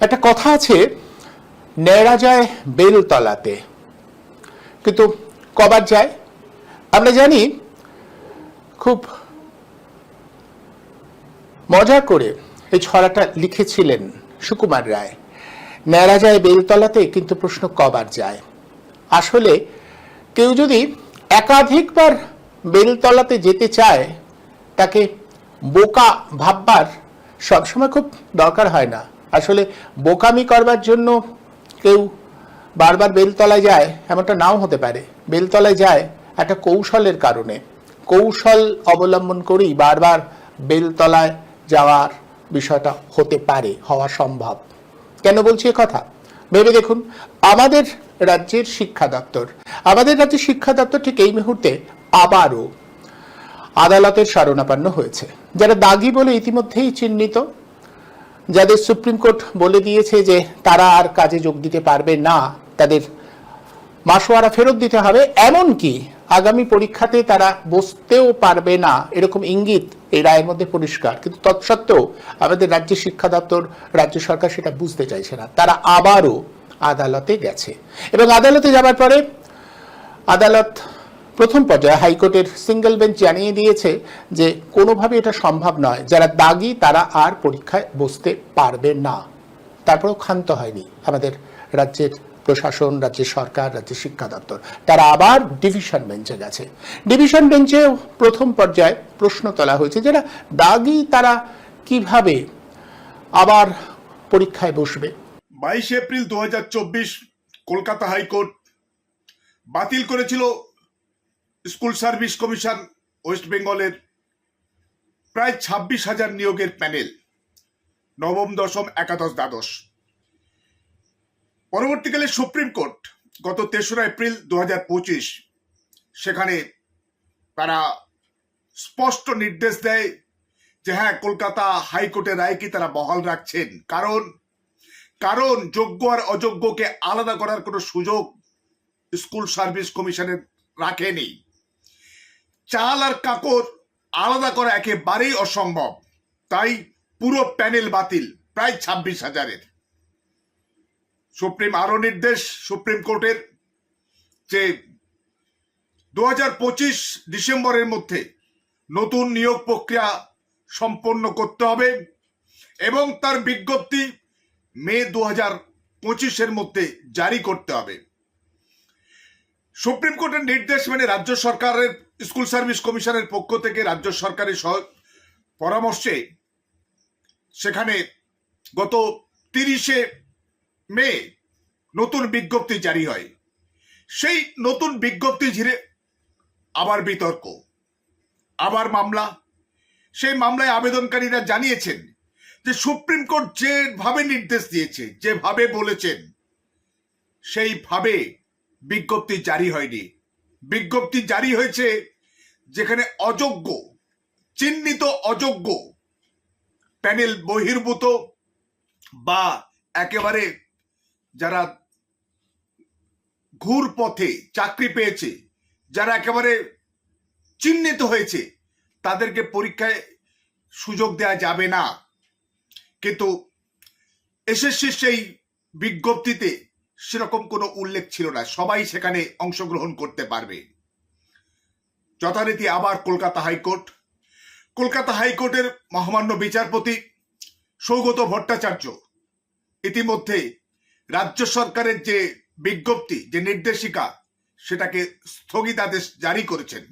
একটা কথা আছে, নেড়া যায় বেলতলাতে। কিন্তু কবার যায়? আমরা জানি খুব মজা করে এই ছড়াটা লিখেছিলেন সুকুমার রায়। ন্যাড়া যায় বেলতলাতে, কিন্তু প্রশ্ন কবার যায়? আসলে কেউ যদি একাধিকবার বেলতলাতে যেতে চায়, তাকে বোকা ভাববার সবসময় খুব দরকার হয় না। আসলে বোকামি করবার জন্য কেউ বারবার বেলতলায় যায়, এমনটা নাও হতে পারে। বেলতলায় যায় একটা কৌশলের কারণে। কৌশল অবলম্বন করেই বারবার বেলতলায় যাওয়ার বিষয়টা হতে পারে, হওয়া সম্ভব। কেন বলছি কথা? ভেবে দেখুন, আমাদের রাজ্যের শিক্ষা দপ্তর, আমাদের রাজ্যের শিক্ষা দপ্তর ঠিক এই মুহূর্তে আবারও আদালতের শরণাপন্ন হয়েছে। যারা দাগি বলে ইতিমধ্যেই চিহ্নিত যাদের সুপ্রিম কোর্ট বলে দিয়েছে যে তারা আর কাজে যোগ দিতে পারবে না, তাদের মাসোয়ারা ফেরত দিতে হবে, এমনকি আগামী পরীক্ষাতে তারা বসতেও পারবে না। এরকম ইঙ্গিত এই রায়ের মধ্যে পরিষ্কার। কিন্তু তৎসত্ত্বেও আমাদের রাজ্য শিক্ষা দপ্তর, রাজ্য সরকার সেটা বুঝতে চাইছে না। তারা আবারও আদালতে গেছে। এবং আদালতে যাবার পরে আদালত প্রথম পর্যায়ে হাইকোর্টের সিঙ্গেল বেঞ্চ জানিয়ে দিয়েছে যে কোনোভাবে এটা সম্ভব নয়। যারা দাগি, তারা আর পরীক্ষায় বসতে পারবে না। তারপরেও ক্ষান্ত হয়নি আমাদের রাজ্যের প্রশাসন, রাজ্যের সরকার, রাজ্যের শিক্ষা দপ্তর। তারা আবার ডিভিশন বেঞ্চে গেছে। ডিভিশন বেঞ্চে প্রথম পর্যায়ে প্রশ্ন তোলা হয়েছে যারা দাগি তারা কীভাবে আবার পরীক্ষায় বসবে? বাইশে এপ্রিল দু হাজার চব্বিশ কলকাতা হাইকোর্ট বাতিল করেছিল স্কুল সার্ভিস কমিশন ওয়েস্ট বেঙ্গলের প্রায় ছাব্বিশ হাজার নিয়োগের প্যানেল, নবম, দশম, একাদশ, দ্বাদশ। পরবর্তীকালে সুপ্রিম কোর্ট গত তেসরা এপ্রিল দু হাজার পঁচিশ, সেখানে তারা স্পষ্ট নির্দেশ দেয় যে হ্যাঁ কলকাতা হাইকোর্টের রায়কে তারা বহাল রাখছেন। কারণ কারণ যোগ্য আর অযোগ্যকে আলাদা করার কোনো সুযোগ স্কুল সার্ভিস কমিশনের রাখেনি। চাল আর কাকর আলাদা করা একেবারেই অসম্ভব। তাই পুরো প্যানেল বাতিল, প্রায় ছাব্বিশ হাজারের। সুপ্রিম আরও নির্দেশ সুপ্রিম কোর্টের যে দু হাজার পঁচিশ ডিসেম্বরের মধ্যে নতুন নিয়োগ প্রক্রিয়া সম্পন্ন করতে হবে এবং তার বিজ্ঞপ্তি মে দু হাজার পঁচিশের মধ্যে জারি করতে হবে। সুপ্রিম কোর্টের নির্দেশ মেনে রাজ্য সরকারের স্কুল সার্ভিস কমিশনের পক্ষ থেকে রাজ্য সরকারের পরামর্শে সেখানে গত তিরিশে মে নতুন বিজ্ঞপ্তি জারি হয়। সেই নতুন বিজ্ঞপ্তি ঘিরে আবার বিতর্ক, আবার মামলা। সেই মামলায় আবেদনকারীরা জানিয়েছেন যে সুপ্রিম কোর্ট যেভাবে নির্দেশ দিয়েছে, যেভাবে বলেছেন, সেইভাবে বিজ্ঞপ্তি জারি হয়নি। বিজ্ঞপ্তি জারি হয়েছে যেখানে অযোগ্য, চিহ্নিত অযোগ্য প্যানেল বহির্ভূত বা একেবারে যারা ঘুর পথে চাকরি পেয়েছে, যারা একেবারে চিহ্নিত হয়েছে, তাদেরকে পরীক্ষায় সুযোগ দেওয়া যাবে না। কিন্তু এসএসসির সেই বিজ্ঞপ্তিতে সেরকম কোনো উল্লেখ ছিল না। সবাই সেখানে অংশগ্রহণ করতে পারবে। যথারীতি আবার কলকাতা হাইকোর্ট। কলকাতা হাইকোর্টের মহামান্য বিচারপতি সৌগত ভট্টাচার্য ইতিমধ্যে রাজ্য সরকারের যে বিজ্ঞপ্তি, যে নির্দেশিকা, সেটাকে স্থগিতাদেশ জারি করেছেন।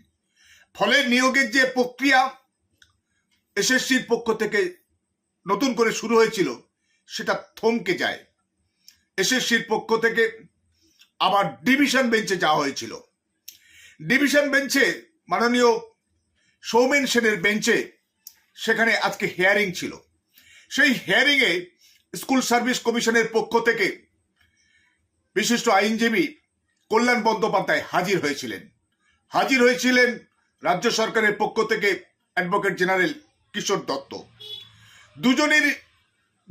ফলে নিয়োগের যে প্রক্রিয়া এসএসসির পক্ষ থেকে নতুন করে শুরু হয়েছিল, সেটা থমকে যায়। এসএসসির পক্ষ থেকে আবার ডিভিশন বেঞ্চে যাওয়া হয়েছিল। ডিভিশন বেঞ্চে, মাননীয় সৌমেন সেনের বেঞ্চে সেখানে আজকে হেয়ারিং ছিল। সেই হিয়ারিংয়ে স্কুল সার্ভিস কমিশনের পক্ষ থেকে বিশিষ্ট আইনজীবী কল্যাণ বন্দ্যোপাধ্যায় হাজির হয়েছিলেন। হাজির হয়েছিলেন রাজ্য সরকারের পক্ষ থেকে অ্যাডভোকেট জেনারেল কিশোর দত্ত। দুজনের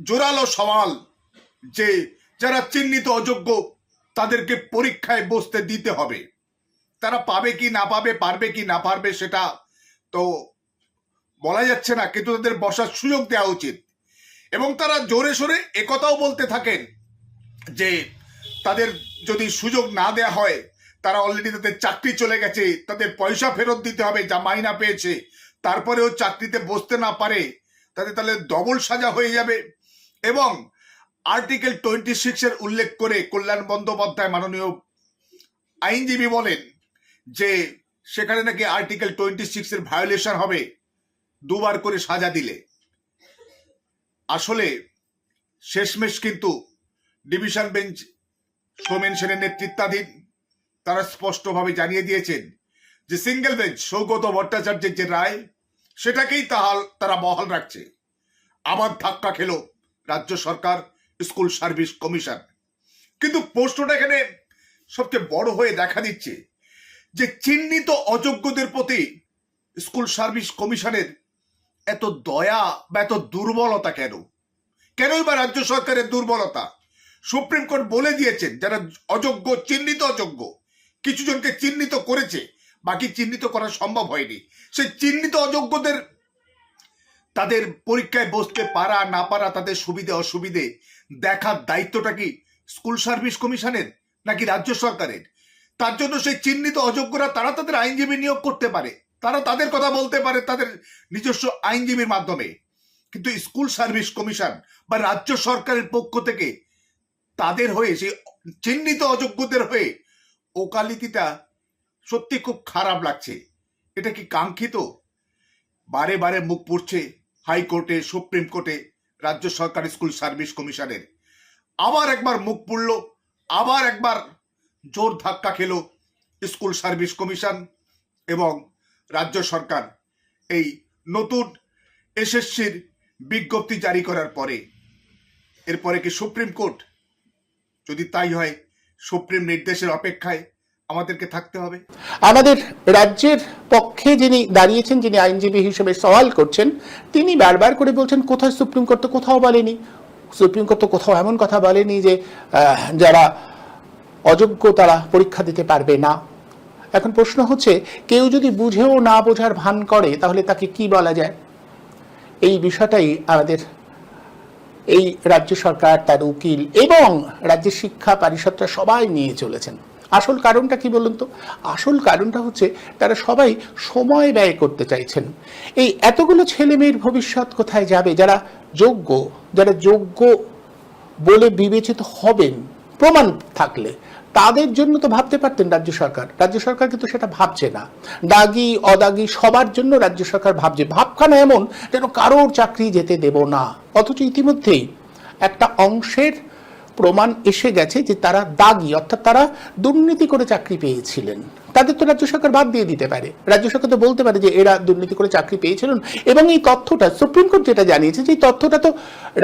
জোরালো সওয়াল যে যারা চিহ্নিত অযোগ্য, তাদেরকে পরীক্ষায় বসতে দিতে হবে। তারা পাবে কি না পাবে, পারবে কি না পারবে সেটা তো বলা যাচ্ছে না, কিন্তু তাদের বসার সুযোগ দেওয়া উচিত। এবং তারা জোরে সোরে একথাও বলতে থাকেন যে, তাদের যদি সুযোগ না দেয়া হয়, তারা অলরেডি তাদের চাকরি চলে গেছে, তাদের পয়সা ফেরত দিতে হবে, যা মাইনা পেয়েছে। তারপরেও চাকরিতে বসতে না পারে তাদের তাহলে ডবল সাজা হয়ে যাবে। এবং আর্টিকেল টোয়েন্টি সিক্সের উল্লেখ করে কল্যাণ বন্দ্যোপাধ্যায় মাননীয় আইনজীবী বলেন যে সেখানে নাকি আর্টিকেল টোয়েন্টি সিক্সের ভায়োলেশন হবে, দুবার করে সাজা দিলে। আসলে শেষমেশ কিন্তু ডিভিশন বেঞ্চ সোমেন সেনের নেতৃত্বাধীন তারা স্পষ্টভাবে জানিয়ে দিয়েছেন যে সিঙ্গেল বেঞ্চ সৌগত ভট্টাচার্যের যে রায়, সেটাকেই তাহাল তারা বহাল রাখছে। আবার ধাক্কা খেলো রাজ্য সরকার স্কুল সার্ভিস কমিশন। কিন্তু প্রশ্নটা এখানে সবচেয়ে বড় হয়ে দেখা দিচ্ছে যে চিহ্নিত অযোগ্যদের প্রতি স্কুল সার্ভিস কমিশনের এত দয়া বা এত দুর্বলতা কেন? কেনই বা রাজ্য সরকারের দুর্বলতা? সুপ্রিম কোর্ট বলে দিয়েছেন, যারা অযোগ্য, চিহ্নিত অযোগ্য, কিছু জনকে চিহ্নিত করেছে, বাকি চিহ্নিত করা সম্ভব হয়নি। সেই চিহ্নিত অযোগ্যদের তাদের পরীক্ষায় বসতে পারা, না পারা, তাদের সুবিধে, অসুবিধে দেখার দায়িত্বটা কি স্কুল সার্ভিস কমিশনের নাকি রাজ্য সরকারের? তার জন্য সেই চিহ্নিত অযোগ্যরা তারা তাদের আইনজীবী নিয়োগ করতে পারে। তারা তাদের কথা বলতে পারে তাদের নিজস্ব আইনজীবীর মাধ্যমে। কিন্তু স্কুল সার্ভিস কমিশন বা রাজ্য সরকারের পক্ষ থেকে তাদের হয়ে, সেই চিহ্নিত অযোগ্যদের হয়ে ওকালিতিটা সত্যি খুব খারাপ লাগছে। এটা কি কাঙ্ক্ষিত? বারে বারে মুখ পুড়ছে। হাইকোর্টে, সুপ্রিম কোর্টে, রাজ্য সরকার স্কুল সার্ভিস কমিশনের। আবার একবার মুখ পুড়ল, আবার একবার জোর ধাক্কা খেলো স্কুল সার্ভিস কমিশন এবং রাজ্য সরকার এই নতুন এসএসসির বিজ্ঞপ্তি জারি করার পরে। এরপরে কি সুপ্রিম কোর্ট? যদি তাই হয়, সুপ্রিম নির্দেশের অপেক্ষায় আমাদেরকে থাকতে হবে। আমাদের রাজ্যের পক্ষে যিনি দাঁড়িয়েছেন, যিনি আইনজীবী হিসেবে সওয়াল করছেন, তিনি বারবার করে বলছেন, কোথায় সুপ্রিম কোর্ট তো কোথাও বলেনি। সুপ্রিম কোর্ট তো কোথাও এমন কথা বলেনি যে যারা অযোগ্য তারা পরীক্ষা দিতে পারবে না। এখন প্রশ্ন হচ্ছে, কেউ যদি বুঝেও না বোঝার ভান করে, তাহলে তাকে কি বলা যায়? এই বিষয়টাই আমাদের, এই রাজ্য সরকার তার উকিল এবং রাজ্যের শিক্ষা পরিষদটা সবাই নিয়ে চলেছেন। আসল কারণটা কি বলুন তো? আসল কারণটা হচ্ছে তারা সবাই সময় ব্যয় করতে চাইছেন। এই এতগুলো ছেলে মেয়ের ভবিষ্যৎ কোথায় যাবে? যারা যোগ্য যারা যোগ্য বলে বিবেচিত হবেন, প্রমাণ থাকলে তাদের জন্য তো ভাবতে পারতেন রাজ্য সরকার। রাজ্য সরকার কিন্তু সেটা ভাবছে না। দাগি, অদাগি সবার জন্য রাজ্য সরকার ভাবছে। ভাবখানা এমন যেন কারোর চাকরি যেতে দেব না। অথচ ইতিমধ্যেই একটা অংশের প্রমাণ এসে গেছে যে তারা দাগি, অর্থাৎ তারা দুর্নীতি করে চাকরি পেয়েছিলেন। তাদের তো রাজ্য সরকার বাদ দিয়ে দিতে পারে। রাজ্য সরকার তো বলতে পারে যে এরা দুর্নীতি করে চাকরি পেয়েছিলেন এবং এই তথ্যটা, সুপ্রিম কোর্ট যেটা জানিয়েছে যে তথ্যটা তো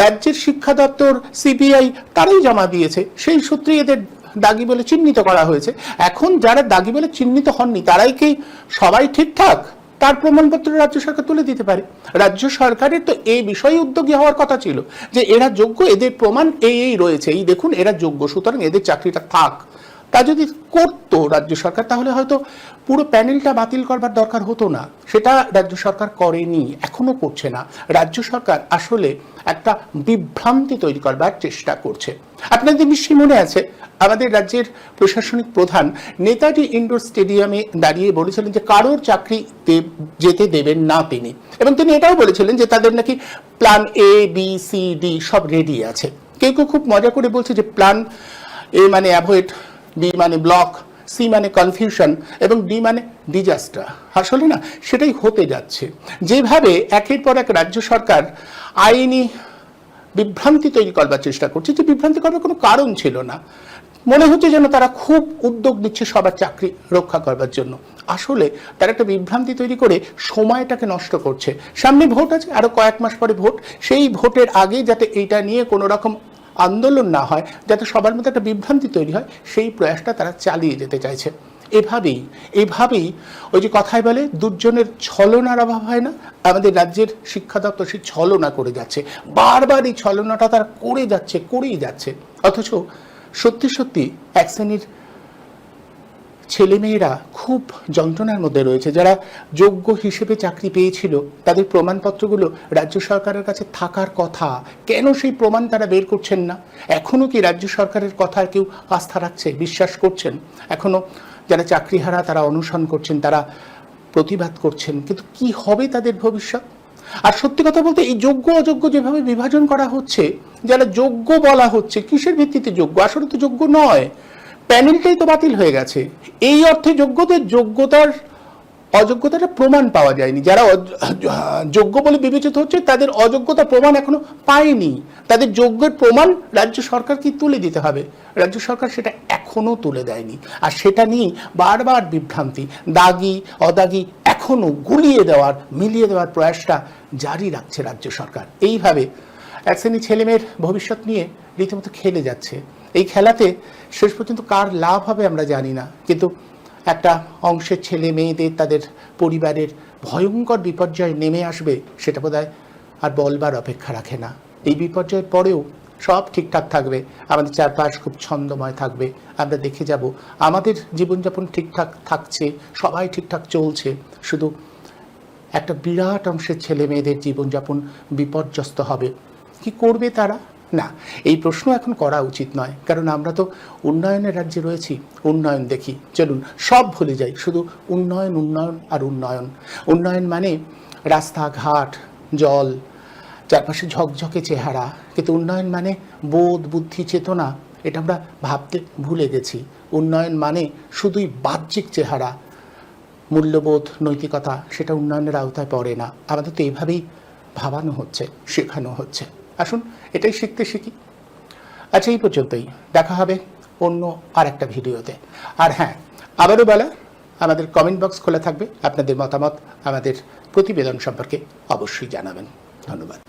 রাজ্যের শিক্ষা দপ্তর, সিবিআই তারাই জমা দিয়েছে। সেই সূত্রেই এদের দাগি বলে চিহ্নিত করা হয়েছে। এখন যারা দাগি বলে চিহ্নিত হননি, তারাই কি সবাই ঠিকঠাক? তার প্রমাণপত্র রাজ্য সরকার তুলে দিতে পারে। রাজ্য সরকারের তো এই বিষয়ে উদ্যোগী হওয়ার কথা ছিল যে, এরা যোগ্য, এদের প্রমাণ এই এই রয়েছে। এই দেখুন, এরা যোগ্য, সুতরাং এদের চাকরিটা থাক। তা যদি করতো রাজ্য সরকার, তাহলে হয়তো পুরো প্যানেলটা বাতিল করবার দরকার হতো না। সেটা রাজ্য সরকার করেনি, এখনও করছে না। রাজ্য সরকার আসলে একটা বিভ্রান্তি তৈরি করবার চেষ্টা করছে। আপনাদের নিশ্চয়ই মনে আছে, আমাদের রাজ্যের প্রশাসনিক প্রধান নেতাজি ইন্ডোর স্টেডিয়ামে দাঁড়িয়ে বলেছিলেন যে কারোর চাকরি যেতে দেবেন না তিনি। এবং তিনি এটাও বলেছিলেন যে তাদের নাকি plan A, B, C, D সব রেডি আছে। কেউ কেউ খুব মজা করে বলছে যে প্ল্যান এ মানে অ্যাভয়েড বি মানে ব্লক সি মানে কনফিউশন এবং ডি মানে ডিজাস্টার আসলে না, সেটাই হতে যাচ্ছে। যেভাবে একের পর এক রাজ্য সরকার আইনি বিভ্রান্তি তৈরি করবার চেষ্টা করছে, যে বিভ্রান্তি করবার কোনো কারণ ছিল না। মনে হচ্ছে যেন তারা খুব উদ্যোগ নিচ্ছে সবার চাকরি রক্ষা করবার জন্য। আসলে তারা একটা বিভ্রান্তি তৈরি করে সময়টাকে নষ্ট করছে। সামনে ভোট আছে, আরও কয়েক মাস পরে ভোট। সেই ভোটের আগে যাতে এইটা নিয়ে কোনো রকম আন্দোলন না হয়, যাতে সবার মধ্যে একটা বিভ্রান্তি তৈরি হয়, সেই প্রয়াসটা তারা চালিয়ে যেতে চাইছে। এভাবেই এভাবেই ওই যে কথায় বলে দুজনের ছলনার অভাব হয় না, আমাদের রাজ্যের শিক্ষা দপ্তর সেই ছলনা করে যাচ্ছে। বারবার এই ছলনাটা তারা করে যাচ্ছে, করেই যাচ্ছে। অথচ সত্যি সত্যি এক শ্রেণির ছেলেমেয়েরা খুব যন্ত্রণার মধ্যে রয়েছে। যারা যোগ্য হিসেবে চাকরি পেয়েছিল, তাদের প্রমাণপত্রগুলো রাজ্য সরকারের কাছে থাকার কথা। কেন সেই প্রমাণ তারা বের করছেন না? এখনও কি রাজ্য সরকারের কথায় কেউ আস্থা রাখছে, বিশ্বাস করছেন? এখনও যারা চাকরিহারা, তারা অনুসরণ করছেন, তারা প্রতিবাদ করছেন। কিন্তু কি হবে তাদের ভবিষ্যৎ? আর সত্যি কথা বলতে, এই যোগ্য, অযোগ্য যেভাবে বিভাজন করা হচ্ছে, যারা যোগ্য বলা হচ্ছে, কিসের ভিত্তিতে যোগ্য? আসলে তো যোগ্য নয়। প্যানেলটাই তো বাতিল হয়ে গেছে। এই অর্থে যোগ্যদের যোগ্যতার, অযোগ্যতাটা প্রমাণ পাওয়া যায়নি। যারা যোগ্য বলে বিবেচিত হচ্ছে, তাদের অযোগ্যতা প্রমাণ এখনও পায়নি। তাদের যোগ্যের প্রমাণ রাজ্য সরকারকে তুলে দিতে হবে। রাজ্য সরকার সেটা এখনও তুলে দেয়নি। আর সেটা নিয়ে বারবার বিভ্রান্তি, দাগি, অদাগি এখনও গুলিয়ে দেওয়ার, মিলিয়ে দেওয়ার প্রয়াসটা জারি রাখছে রাজ্য সরকার। এইভাবে এক শ্রেণি ছেলেমেয়ের ভবিষ্যৎ নিয়ে রীতিমতো খেলে যাচ্ছে। এই খেলাতে শেষ পর্যন্ত কার লাভ হবে আমরা জানি না। কিন্তু একটা অংশের ছেলে মেয়েদের, তাদের পরিবারের ভয়ঙ্কর বিপর্যয় নেমে আসবে, সেটা বোধহয় আর বলবার অপেক্ষা রাখে না। এই বিপর্যয়ের পরেও সব ঠিকঠাক থাকবে, আমাদের চারপাশ খুব ছন্দময় থাকবে, আমরা দেখে যাব। আমাদের জীবনযাপন ঠিকঠাক থাকছে, সবাই ঠিকঠাক চলছে, শুধু একটা বিরাট অংশের ছেলে মেয়েদের জীবনযাপন বিপর্যস্ত হবে। কি করবে তারা? না, এই প্রশ্ন এখন করা উচিত নয়। কারণ আমরা তো উন্নয়নের রাজ্যে রয়েছি, উন্নয়ন দেখি। চলুন, সব ভুলে যাই, শুধু উন্নয়ন উন্নয়ন আর উন্নয়ন। উন্নয়ন মানে রাস্তাঘাট, জল, চারপাশে ঝকঝকে চেহারা। কিন্তু উন্নয়ন মানে বোধ, বুদ্ধি, চেতনা, এটা আমরা ভাবতে ভুলে গেছি। উন্নয়ন মানে শুধুই বাহ্যিক চেহারা। মূল্যবোধ, নৈতিকতা, সেটা উন্নয়নের আওতায় পড়ে না। আমাদের তো এইভাবেই ভাবানো হচ্ছে, শেখানো হচ্ছে। আসুন, এটাই শিখতে শিখি। আচ্ছা এই পর্যন্তই। দেখা হবে অন্য আর একটা ভিডিওতে। আর হ্যাঁ আবারও বলা, আমাদের কমেন্ট বক্স খোলা থাকবে। আপনাদের মতামত আমাদের প্রতিবেদন সম্পর্কে অবশ্যই জানাবেন। ধন্যবাদ।